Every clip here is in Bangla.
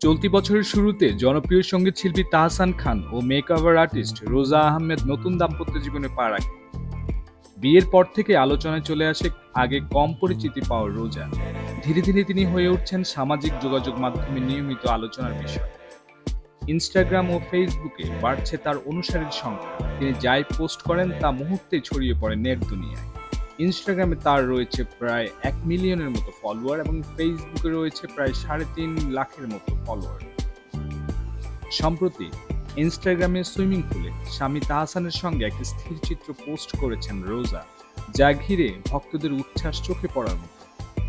চলতি বছরের শুরুতে জনপ্রিয় সংগীত শিল্পী তাহসান খান ও মেকওভার আর্টিস্ট রোজা আহমেদ নতুন দাম্পত্য জীবনে পা রাখে বিয়ের পর থেকে আলোচনায় চলে আসে আগে কম পরিচিতি পাওয়া রোজা। ধীরে ধীরে তিনি হয়ে উঠছেন সামাজিক যোগাযোগ মাধ্যমে নিয়মিত আলোচনার বিষয়। ইনস্টাগ্রাম ও ফেসবুকে বাড়ছে তার অনুসারীর সংখ্যা। তিনি যাই পোস্ট করেন তা মুহূর্তে ছড়িয়ে পড়ে নেট দুনিয়ায়। ইনস্টাগ্রামে তার রয়েছে প্রায় এক মিলিয়নের মতো ফলোয়ার এবং ফেসবুকে রয়েছে প্রায় সাড়ে তিন লাখের মতো ফলোয়ার সম্প্রতি ইনস্টাগ্রামে সুইমিং পুলে স্বামী তাহসানের সঙ্গে একটি স্থির চিত্র পোস্ট করেছেন রোজা, যা ঘিরে ভক্তদের উচ্ছ্বাস চোখে পড়ার মতো।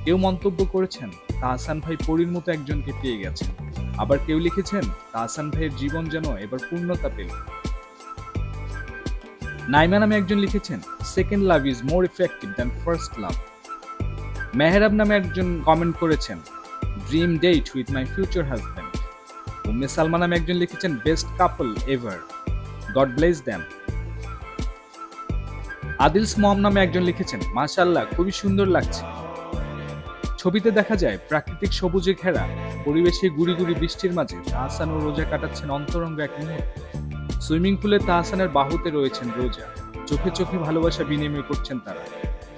কেউ মন্তব্য করেছেন, তাহসান ভাই পরীর মতো একজনকে পেয়ে গেছেন। আবার কেউ লিখেছেন, তাহসান ভাইয়ের জীবন যেন এবার পূর্ণতা পেল। নাইমা নামে একজন লিখেছেন second love is more effective than first love Mehrab নামে একজন কমেন্ট করেছেন dream date with my future husband Ummey Salma নামে একজন লিখেছেন best couple ever God bless them Adil স্মম নামে একজন লিখেছেন মাশাল্লাহ খুবই সুন্দর লাগছে। ছবিতে দেখা যায়, প্রাকৃতিক সবুজে ঘেরা, পরিবেশে গুড়ি গুড়ি বৃষ্টির মাঝে তাহসান ও রোজা কাটাচ্ছেন অন্তরঙ্গ এক মুহূর্ত। সুইমিং পুলে তাহসানের বাহুতে রয়েছেন রোজা। চোখে চোখে ভালোবাসা বিনিময় করছেন তারা।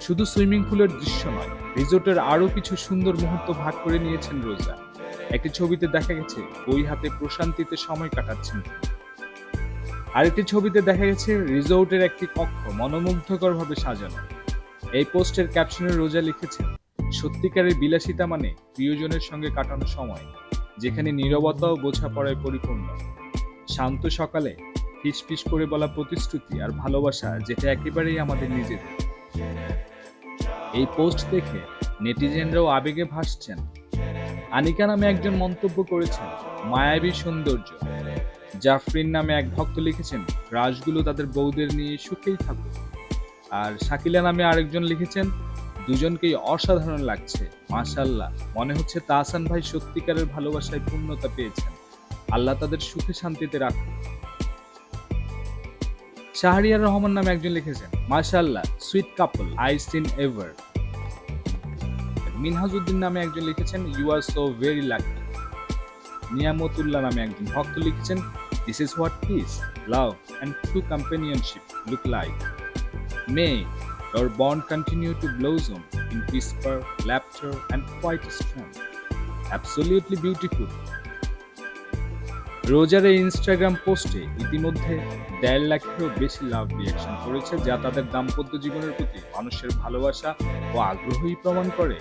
শুধু সুইমিং পুলের দৃশ্য নয়, রিসোর্টের আরও কিছু সুন্দর মুহূর্ত ভাগ করে নিয়েছেন রোজা। একটি ছবিতে দেখা গেছে, বই হাতে প্রশান্তিতে সময় কাটাচ্ছেন আরেকটি ছবিতে দেখা গেছে, রিসোর্টের একটি কক্ষ মনোমুগ্ধকরভাবে সাজানো। এই পোস্টের ক্যাপশনে রোজা লিখেছেন, সত্যিকারের বিলাসিতা মানে প্রিয়জনের সঙ্গে কাটানো সময়, যেখানে নীরবতা ও বোঝাপড়ায় পরিপূর্ণ। শান্ত সকালে ফিস ফিস করে বলা প্রতিশ্রুতি আর ভালোবাসা যেটা একেবারেই আমাদের নিজেদের। এই পোস্ট দেখে নেটিজেনরাও আবেগে ভাসছেন। আনিকা নামে একজন মন্তব্য করেছেন, মায়াবী সৌন্দর্য। জাফরিন নামে এক ভক্ত লিখেছেন রাজগুলো তাদের বউদের নিয়ে সুখেই থাকুক। আর শাকিলা নামে আরেকজন লিখেছেন, দুজনকেই অসাধারণ লাগছে মাশাল্লাহ মনে হচ্ছে তাহসান ভাই সত্যিকারের ভালোবাসায় পূর্ণতা পেয়েছেন। আল্লাহ তাদের সুখে শান্তিতে রাখুন শাহরিয়ার রহমান নামে একজন লিখেছেন মাশাল্লাহ sweet couple I seen ever Minhajuddin নামে একজন লিখেছেন you are so very lucky Niamatullah নামে একজন ভক্ত লিখেছেন this is what peace love and true companionship look like may your bond continue to blossom in whisper, laughter, and quiet strength. Absolutely beautiful. রোজার এই ইনস্টাগ্রাম পোস্টে ইতিমধ্যে দেড় লাখেরও বেশি লাভ রিয়াকশন করেছে, যা তাদের দাম্পত্য জীবনের প্রতি মানুষের ভালোবাসা ও আগ্রহই প্রমাণ করে।